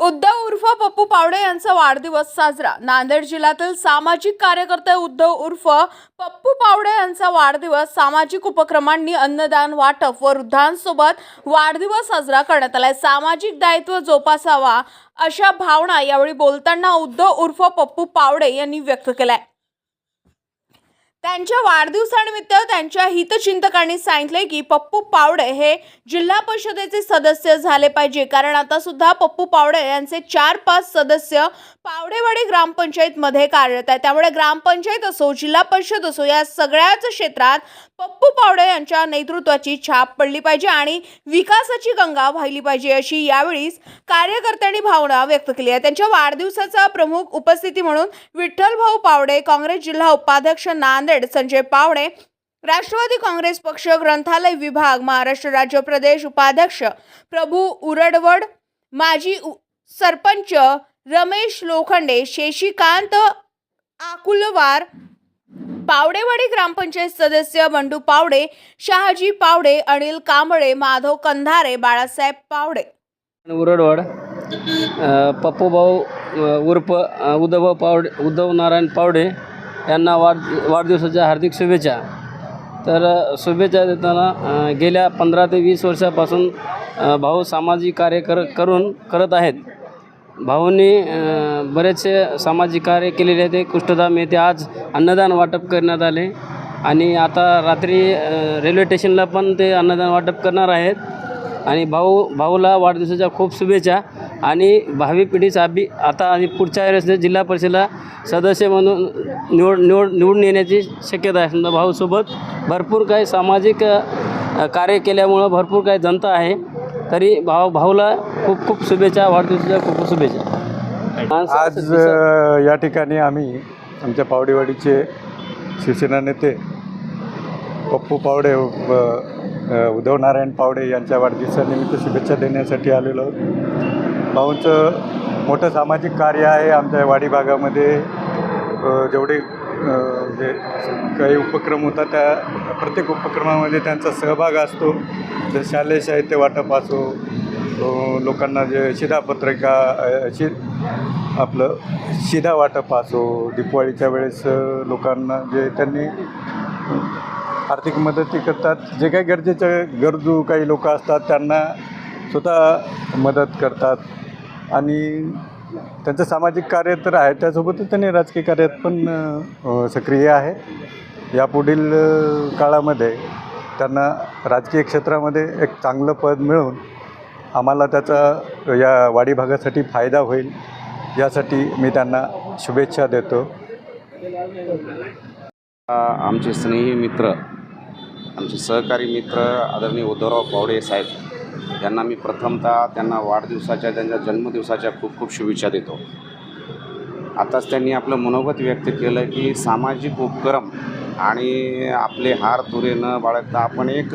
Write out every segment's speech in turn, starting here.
उद्धव उर्फ पप्पू पावडे यांचा वाढदिवस साजरा. नांदेड जिल्ह्यातील सामाजिक कार्यकर्ते उद्धव उर्फ पप्पू पावडे यांचा वाढदिवस सामाजिक उपक्रमांनी अन्नदान वाटप व वृद्धांसोबत वाढदिवस साजरा करण्यात आलाय. सामाजिक दायित्व जोपासावा अशा भावना यावेळी बोलताना उद्धव उर्फ पप्पू पावडे यांनी व्यक्त केलाय. त्यांच्या वाढदिवसानिमित्त त्यांच्या हितचिंतकांनी सांगितले की पप्पू पावडे हे जिल्हा परिषदेचे सदस्य झाले पाहिजे. कारण आता सुद्धा पप्पू पावडे यांचे चार पाच सदस्य पावडेवाडी ग्रामपंचायतमध्ये कार्यरत आहे त्यामुळे ग्रामपंचायत असो जिल्हा परिषद असो या सगळ्याच क्षेत्रात पप्पू पावडे यांच्या नेतृत्वाची छाप पडली पाहिजे आणि विकासाची गंगा व्हायली पाहिजे अशी यावेळी कार्यकर्त्यांनी भावना व्यक्त केली आहे. त्यांच्या वाढदिवसाचा प्रमुख उपस्थिती म्हणून विठ्ठलभाऊ पावडे काँग्रेस जिल्हा उपाध्यक्ष नांद नांदेड संजय पावडे राष्ट्रवादी काँग्रेस पक्ष ग्रंथालय विभाग महाराष्ट्र राज्य प्रदेश उपाध्यक्ष प्रभू उरडवड माजी सरपंच रमेश लोखंडे शेशिकांत आकुलवार पावडेवाडी ग्रामपंचायत सदस्य बंडू पावडे शहाजी पावडे अनिल कांबळे माधव कंधारे बाळासाहेब पावडे उरडवड पप्पूभाऊ उर्फ उद्धवभाऊ पावडे उद्धव नारायण पावडे यांना वाढ वाढदिवसाच्या हार्दिक शुभेच्छा. तर शुभेच्छा देताना गेल्या पंधरा ते वीस वर्षापासून भाऊ सामाजिक कार्य कर करून करत आहेत. भाऊंनी बरेचसे सामाजिक कार्य केलेले आहेत. कुष्ठधाम येथे आज अन्नदान वाटप करण्यात आले. आणि आता रात्री रेल्वे स्टेशनला पण ते अन्नदान वाटप करणार आहेत. आणि भाऊ भाऊला वाढदिवसाच्या खूप शुभेच्छा. आणि भावी पिढीचा बी आता आणि पुढच्या वेळेस जिल्हा परिषदेला सदस्य म्हणून निवड निवड निवडून येण्याची शक्यता आहे. समजा भाऊसोबत भरपूर काही सामाजिक कार्य केल्यामुळं भरपूर काही जनता आहे. तरी भाऊ भाऊला खूप खूप शुभेच्छा वाढदिवसाच्या खूप खूप शुभेच्छा. आज या ठिकाणी आम्ही आमच्या पावडेवाडीचे शिवसेना नेते पप्पू पावडे व उद्धव नारायण पावडे यांच्या वाढदिवसानिमित्त शुभेच्छा देण्यासाठी आलेलो भाऊंचं मोठं सामाजिक कार्य आहे आमच्या वाडी भागामध्ये. जेवढे जे काही उपक्रम होतात त्या प्रत्येक उपक्रमामध्ये त्यांचा सहभाग असतो. जर शालेय साहित्य वाटप असो लोकांना जे शिधापत्रिका शि आपलं शिधा वाटप असो दिपवाळीच्या वेळेस लोकांना जे त्यांनी आर्थिक मदती करतात. जे काही गरजेच्या गरजू काही लोक असतात त्यांना स्वतः मदत करतात. आणि त्यांचं सामाजिक कार्य तर आहे त्यासोबतच त्यांनी राजकीय कार्यात पण सक्रिय आहे. यापुढील काळामध्ये त्यांना राजकीय क्षेत्रामध्ये एक चांगलं पद मिळून आम्हाला त्याचा या वाडी भागासाठी फायदा होईल यासाठी मी त्यांना शुभेच्छा देतो. आमचे स्नेही मित्र आमचे सहकारी मित्र आदरणीय उद्धवराव पावडे साहेब यांना मी प्रथमतः त्यांना वाढदिवसाच्या त्यांच्या जन्मदिवसाच्या खूप खूप शुभेच्छा देतो. आताच त्यांनी आपलं मनोगत व्यक्त केलं की सामाजिक उपक्रम आणि आपले हार तुरे न बाळगता आपण एक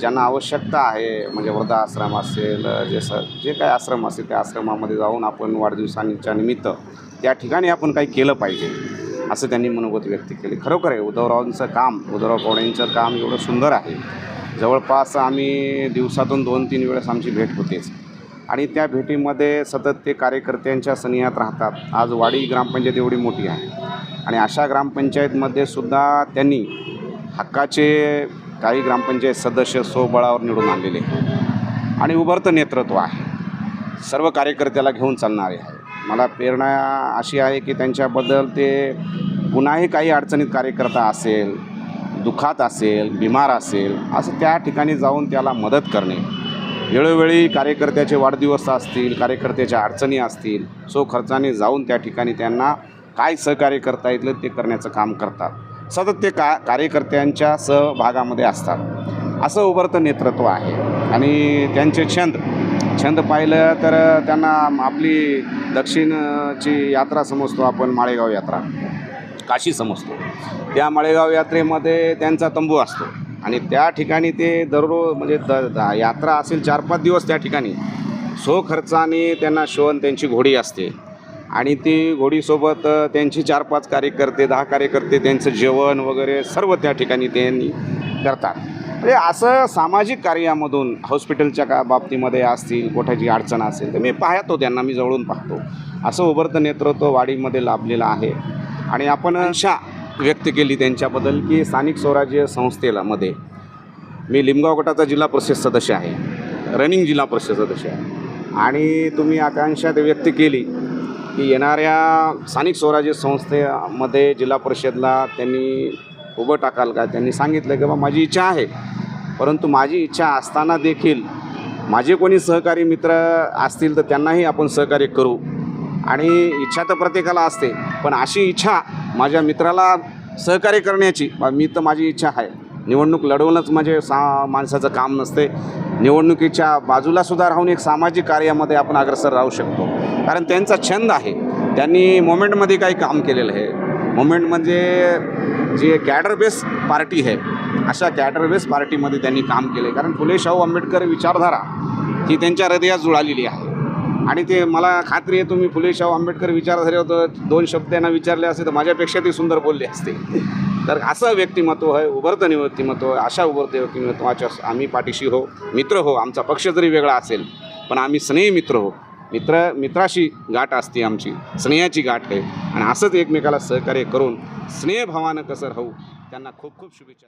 ज्यांना आवश्यकता आहे म्हणजे वृद्धाश्रम असेल जे स जे काही आश्रम असेल त्या आश्रमामध्ये जाऊन आपण वाढदिवसांच्या निमित्त त्या ठिकाणी आपण काही केलं पाहिजे. असं त्यांनी मनोगत व्यक्त केले. खरोखर आहे उद्धवरावांचं काम उद्धवराव पावडेंचं काम एवढं सुंदर आहे. जवळपास आम्ही दिवसातून दोन तीन वेळेस आमची भेट होतेच. आणि त्या भेटीमध्ये सतत ते कार्यकर्त्यांच्या सनिहात राहतात. आज वाडी ग्रामपंचायत एवढी मोठी आहे. आणि अशा ग्रामपंचायतमध्ये सुद्धा त्यांनी हक्काचे काही ग्रामपंचायत सदस्य स्वबळावर निवडून आणलेले. आणि उभरतं नेतृत्व आहे. सर्व कार्यकर्त्याला घेऊन चालणारे आहे मला प्रेरणा अशी आहे की त्यांच्याबद्दल ते पुन्हाही काही अडचणीत कार्यकर्ता असेल दुखात असेल बिमार असेल असं त्या ठिकाणी जाऊन त्याला मदत करणे. वेळोवेळी कार्यकर्त्याचे वाढदिवस असतील कार्यकर्त्याच्या अडचणी असतील सो खर्चाने जाऊन त्या ठिकाणी त्यांना काय सहकार्य करता येईल ते करण्याचं काम करतात. सतत ते का कार्यकर्त्यांच्या सहभागामध्ये असतात. असं उभरतं नेतृत्व आहे. आणि त्यांचे छंद छंद पाहिलं तर त्यांना आपली दक्षिणची यात्रा समजतो आपण माळेगाव यात्रा. काशी समजतो. त्या माळेगाव यात्रेमध्ये त्यांचा तंबू असतो. आणि त्या ठिकाणी ते दररोज म्हणजे द यात्रा असेल चार पाच दिवस त्या ठिकाणी. सो खर्चाने त्यांना शोन त्यांची घोडी असते. आणि ती घोडीसोबत त्यांची चार पाच कार्यकर्ते दहा कार्यकर्ते त्यांचं जेवण वगैरे सर्व त्या ठिकाणी त्यांनी करतात. म्हणजे असं सामाजिक कार्यामधून हॉस्पिटलच्या का बाबतीमध्ये असतील कोठाची अडचण असेल तर मी पाहतो त्यांना मी जवळून पाहतो. असं उभरतं नेतृत्व वाडीमध्ये लाभलेलं आहे. आणि आपण आशा व्यक्त केली त्यांच्याबद्दल की स्थानिक स्वराज्य संस्थेला मध्ये मी लिमगाव गटाचा जिल्हा परिषद सदस्य आहे रनिंग जिल्हा परिषद सदस्य आहे. आणि तुम्ही आकांक्षा ते व्यक्त केली की येणाऱ्या स्थानिक स्वराज्य संस्थेमध्ये जिल्हा परिषदला त्यांनी उभं टाकाल का? त्यांनी सांगितलं की बा माझी इच्छा आहे. परंतु माझी इच्छा असताना देखील माझे कोणी सहकारी मित्र असतील तर त्यांनाही आपण सहकार्य करू. आणि इच्छा तर प्रत्येकाला असते पण अशी इच्छा माझ्या मित्राला सहकार्य करण्याची बा मी तर माझी इच्छा आहे. निवडणूक लढवणंच म्हणजे सा माणसाचं काम नसते. निवडणुकीच्या बाजूलासुद्धा राहून एक सामाजिक कार्यामध्ये आपण अग्रसर राहू शकतो. कारण त्यांचा छंद आहे. त्यांनी मोमेंटमध्ये काही काम केलेलं आहे. मोमेंट म्हणजे जे कॅडर बेस पार्टी आहे अशा कॅडरवेस पार्टीमध्ये त्यांनी काम केले. कारण फुले शाहू आंबेडकर विचारधारा ही त्यांच्या हृदयात जुळालेली आहे. आणि ते मला खात्री आहे तुम्ही फुले शाहू आंबेडकर विचारधारेवर दोन शब्द त्यांना विचारले असते तर माझ्यापेक्षा ते सुंदर बोलले असते. तर असं व्यक्तिमत्व आहे उभरतं व्यक्तिमत्व आहे अशा उभरते व्यक्तिमत्वाच्या आम्ही पाठीशी हो मित्र हो आमचा पक्ष जरी वेगळा असेल पण आम्ही स्नेही मित्र हो. मित्र मित्राशी गाठ असते आमची स्नेहाची गाठ आहे. आणि असंच एकमेकाला सहकार्य करून स्नेहभावानं कसं राहू त्यांना खूप खूप शुभेच्छा.